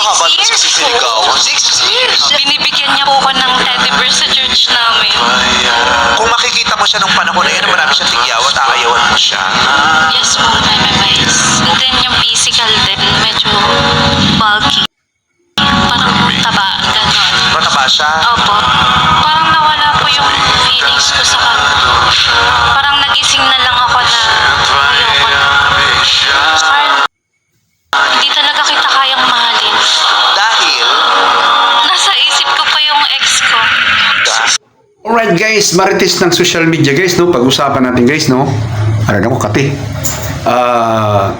haba na sa sisiligawan. Six years. Binibigyan niya po ako ng teddy bear sa church namin. Kung makikita mo siya nung panahon na yun, marami siyang tigyawat, aayawan mo siya. Yes po, may memories. And then yung physical din, medyo bulky. Parang taba, gano'n. Mataba siya. Opo. Guys, marites ng social media guys, no? Pag-usapan natin guys, no? Araga mo, kati. Ah,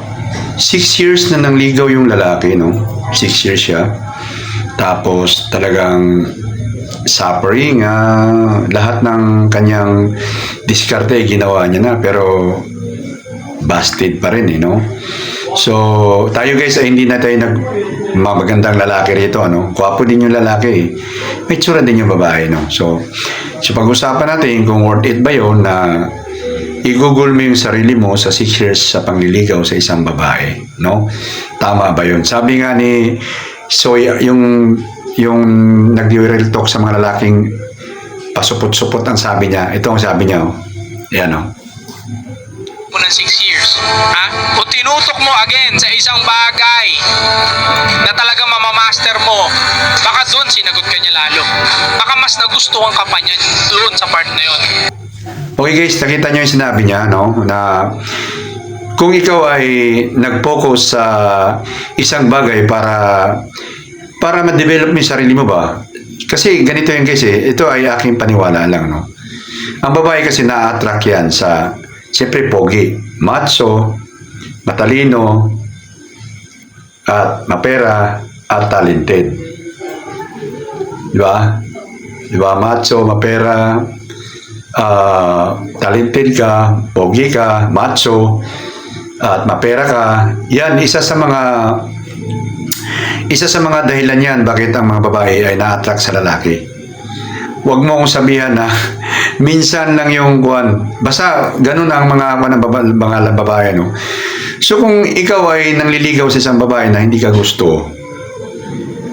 six years na nangligaw yung lalaki, no? Six years siya. Tapos talagang suffering, ah, lahat ng kanyang diskarte ginawa niya na, pero busted pa rin, eh, no? So, tayo guys ay hindi na tayo nag magandang lalaki rito, ano? Kuwapo din yung lalaki, eh. May tsura din yung babae, no? So, so pag-usapan natin kung worth it ba yun na i-google mo yung sarili mo sa 6 years sa pangliligaw sa isang babae, no? Tama ba yun? Sabi nga ni so yung yung nag-real talk sa mga lalaking pasupot-supot ang sabi niya. Ito ang sabi niya, oh. Yan, oh. Mo ng 6 years. Ha? Kung tinutok mo again sa isang bagay na talaga mamamaster mo, baka doon sinagot ka niya lalo. Baka mas nagustuhan ka pa niya doon sa part na yun. Okay guys, nakita niyo yung sinabi niya, no? Na kung ikaw ay nag-focus sa isang bagay para para ma-develop mo sarili mo ba? Kasi ganito yung guys eh, ito ay aking paniwala lang, no? Ang babae kasi na-attract yan sa, siyempre pogi, macho, matalino, at mapera, at talented. Di ba? Di ba? Macho, mapera, ah, talented ka, pogi ka, macho, at mapera ka, yan, isa sa mga isa sa mga dahilan yan bakit ang mga babae ay na-attract sa lalaki. Huwag mo akong sabihan na minsan lang yung kuwan. Basta ganun ang mga baba, mga babae. No? So kung ikaw ay nangliligaw sa isang babae na hindi ka gusto,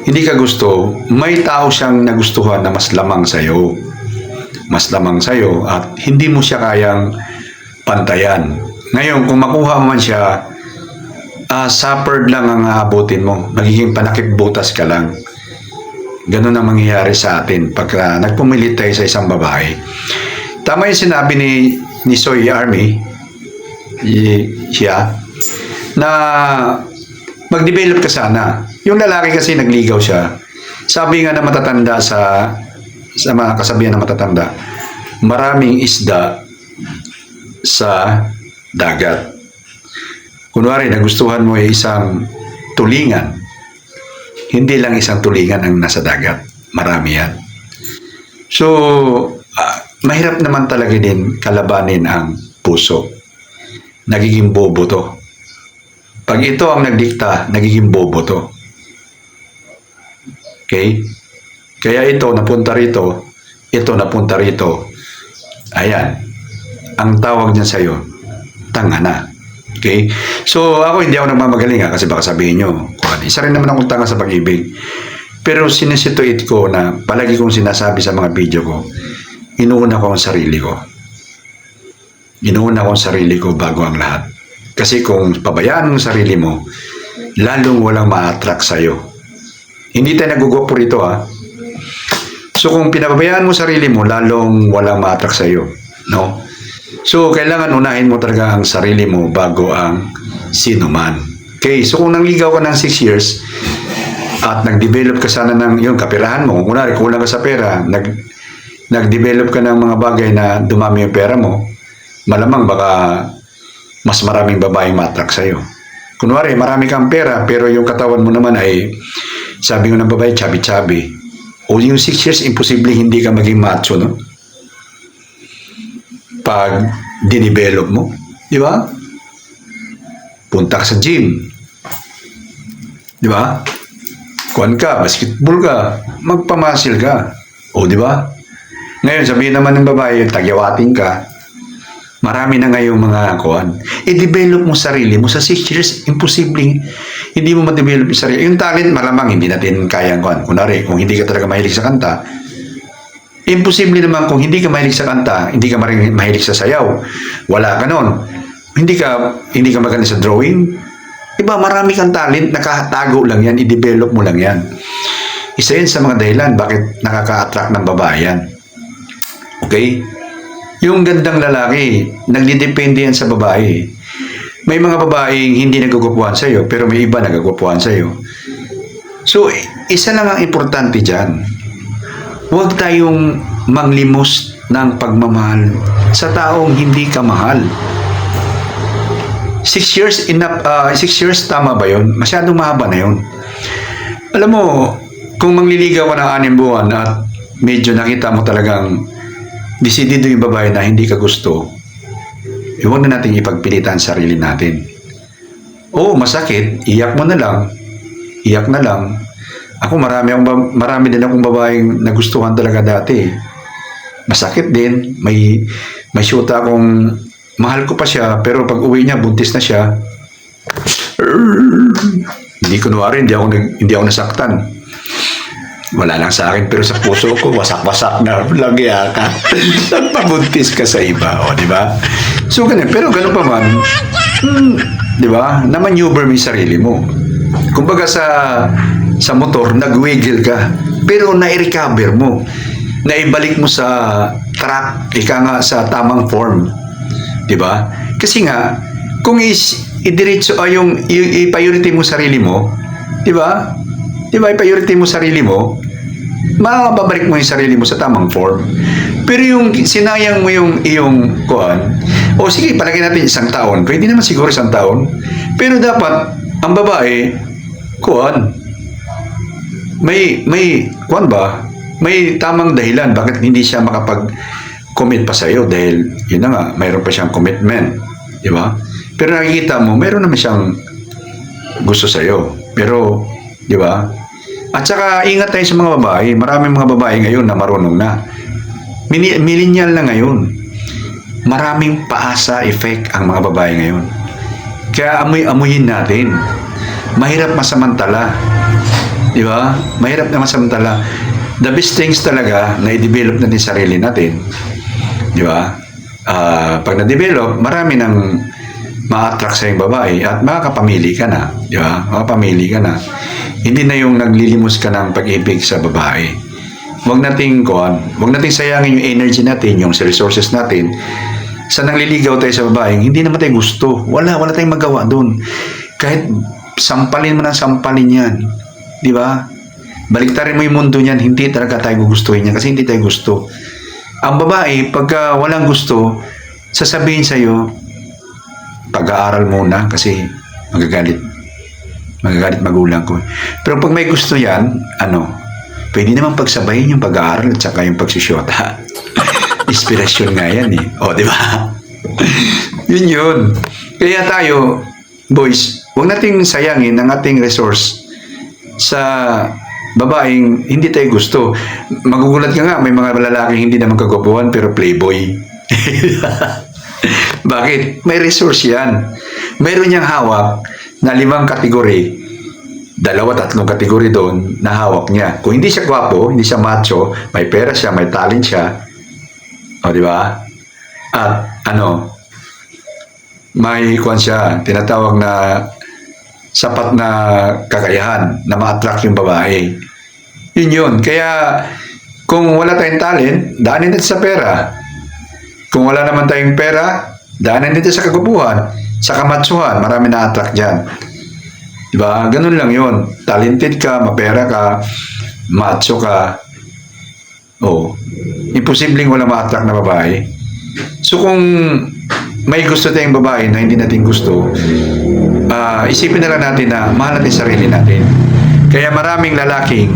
hindi ka gusto, may tao siyang nagustuhan na mas lamang sa'yo mas lamang sa'yo at hindi mo siya kayang pantayan. Ngayon, kung makuha mo man siya, ah suffered lang ang aabutin mo. Magiging panakip butas ka lang. Ganun ang mangyayari sa atin pagka nagpumilit tayo sa isang babae. Tama yung sinabi ni, ni Soy Army, siya, na mag-develop ka sana. Yung lalaki kasi nagligaw siya. Sabi nga na matatanda sa sa mga kasabihan na matatanda, maraming isda sa dagat. Kunwari, nagustuhan mo ay isang tulingan. Hindi lang isang tulingan ang nasa dagat. Marami yan. So, ah, mahirap naman talaga din kalabanin ang puso. Nagiging bobo to. Pag ito ang nagdikta, nagiging bobo to. Okay? Kaya ito napunta rito, ito napunta rito. Ayan. Ang tawag niya sa'yo, tanga na. Okay? So, ako hindi ako nagmamagaling ha, kasi baka sabihin nyo, "Kuwan, isa rin naman akong tanga sa pag-ibig. Pero sinisituate ko na palagi kong sinasabi sa mga video ko, inuuna ko ang sarili ko. Inuuna ko ang sarili ko bago ang lahat. Kasi kung pabayaan mo sarili mo, lalong walang ma-attract sa'yo. Hindi tayo nagugwapo rito ha. So kung pinababayaan mo sarili mo, lalong walang ma-attract sa'yo. No? So kailangan unahin mo talaga ang sarili mo bago ang sino man. Okay, so kung nangligaw ka ng 6 years at nag-develop ka sana ng yung kapirahan mo, kung kunwari kulang ka sa pera, nag, nag-develop ka ng mga bagay na dumami yung pera mo, malamang baka mas maraming babaeng ma-attract sa'yo. Kunwari, marami kang pera, pero yung katawan mo naman ay, sabi ng babae, chubby-chubby. O yung 6 years, imposible hindi ka maging macho, no? Pag dinevelop mo, di ba? Punta ka sa gym. Di ba? Kuan ka, basketball ka, magpamasil ka. O, di ba? Ngayon, sabihin naman ng babae, tagyawating ka, Marami na ngayong mga kuan. I-develop mo sarili mo sa 6 years, imposibleng hindi mo ma-develop yung sarili. Yung talent, malamang hindi natin kayang kuhan. Kunwari, kung hindi ka talaga mahilig sa kanta, imposible naman kung hindi ka mahilig sa kanta, hindi ka mahilig sa sayaw. Wala ka nun. Hindi ka, hindi ka maganda sa drawing. Iba, marami kang talent, nakatago lang yan, i-develop mo lang yan. Isa yun sa mga dahilan bakit nakaka-attract ng babae yan. Okay? Yung gandang lalaki, nagdidepende yan sa babae. May mga babaeng hindi nagagupuhan sa'yo, pero may iba nagagupuhan sa'yo. So, isa lang ang importante dyan. Huwag tayong manglimos ng pagmamahal sa taong hindi ka mahal. Six years, enough, ah, six years, tama ba yun? Masyadong mahaba na yun. Alam mo, kung mangliligaw ka ng anim buwan at medyo nakita mo talagang desidido yung babae na hindi ka gusto, eh, huwag na natin ipagpilitan ang sarili natin. Oo, masakit. Iyak mo na lang. Iyak na lang. Ako marami, akong, marami din akong babaeng nagustuhan talaga dati. Masakit din. May, may syuta akong mahal ko pa siya, pero pag uwi niya, buntis na siya. Hindi kunwari, hindi ako, hindi ako nasaktan. Wala lang sa akin, pero sa puso ko, wasak-wasak na lagi ka. Nagpabuntis ka sa iba, o, di ba? So, ganun. Pero ganun pa man, hmm, di ba? Na-maneuver mo yung sarili mo. Kumbaga sa sa motor, nag-wiggle ka. Pero na-recover mo. Naibalik mo sa track, ika nga sa tamang form. Di ba? Kasi nga, kung is idiretso ay yung i- i-priority mo sarili mo, di ba? Di ba, i-priority mo sarili mo, mababalik mo yung sarili mo sa tamang form. Pero yung sinayang mo yung iyong kuan, o sige, palagay natin isang taon. Pwede naman siguro isang taon. Pero dapat, ang babae, kuan, may, may, kuan ba? May tamang dahilan bakit hindi siya makapag-commit pa sa'yo dahil, yun na nga, mayroon pa siyang commitment. Di ba? Pero nakikita mo, mayroon naman siyang gusto sa'yo. Pero, di ba? At saka, ingat tayo sa mga babae. Maraming mga babae ngayon na marunong na. Millennial na ngayon. Maraming paasa effect ang mga babae ngayon. Kaya amoy-amuyin natin. Mahirap masamantala. Di ba? Mahirap na masamantala. The best things talaga na i-develop natin sarili natin. Di ba? Ah, pag na-develop, marami nang ma-attract sa yung babae at makakapamili ka na. Di ba? Makapamili ka na. Hindi na yung naglilimos ka ng pag-ibig sa babae. Huwag nating kuhan, huwag nating sayangin yung energy natin, yung resources natin sa nangliligaw tayo sa babaeng, hindi naman tayo gusto. Wala, wala tayong magawa doon. Kahit sampalin mo ng sampalin yan. Di ba? Baliktarin mo yung mundo niyan, hindi talaga tayo gugustuhin yan kasi hindi tayo gusto. Ang babae, pagka walang gusto, sasabihin sa'yo, pag-aaral muna kasi magagalit. Magagalit magulang ko. Pero pag may gusto yan, ano, pwede naman pagsabayin yung pag-aaral at saka yung pagsusyota. Inspirasyon nga yan eh. O, di ba? yun yun. Kaya tayo, boys, huwag nating sayangin ang ating resource sa babaeng hindi tayo gusto. Magugulat ka nga, may mga lalaking hindi naman kagwapuhan pero playboy. Bakit? May resource yan. Mayroon niyang hawak na limang kategory, dalawa, tatlong kategory doon na hawak niya. Kung hindi siya gwapo, hindi siya macho, may pera siya, may talent siya, o, di ba? At, ano, may kwan siya, tinatawag na sapat na kakayahan na ma-attract yung babae. Yun yun. Kaya, kung wala tayong talent, daanin natin sa pera. Kung wala naman tayong pera, daanin natin sa kagupuhan, sa kamatsuhan, marami na-attract dyan. Diba? Ganun lang yun. Talented ka, mapera ka, macho ka. Oh, imposibleng wala ma-attract na babae. So kung may gusto tayong babae na hindi natin gusto, ah, isipin na lang natin na mahal natin sarili natin. Kaya maraming lalaking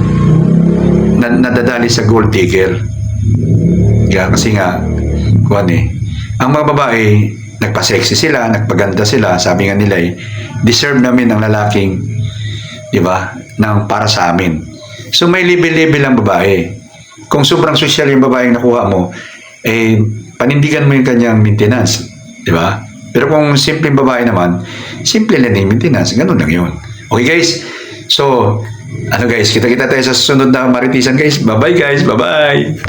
na, nadadali sa gold digger. Kaya kasi nga, kuhan eh, ang mga babae, nagpa-sexy sila, nagpaganda sila, sabi nga nila eh, deserve namin ng lalaking, di ba, ng para sa amin. So may level-level ang babae. Kung sobrang social yung babaeng nakuha mo, eh, panindigan mo yung kanyang maintenance. Di ba? Pero kung simpleng babae naman, simple lang yung maintenance. Ganun lang yun. Okay guys? So, ano guys, kita-kita tayo sa susunod na maritisan guys. Bye-bye guys, bye-bye!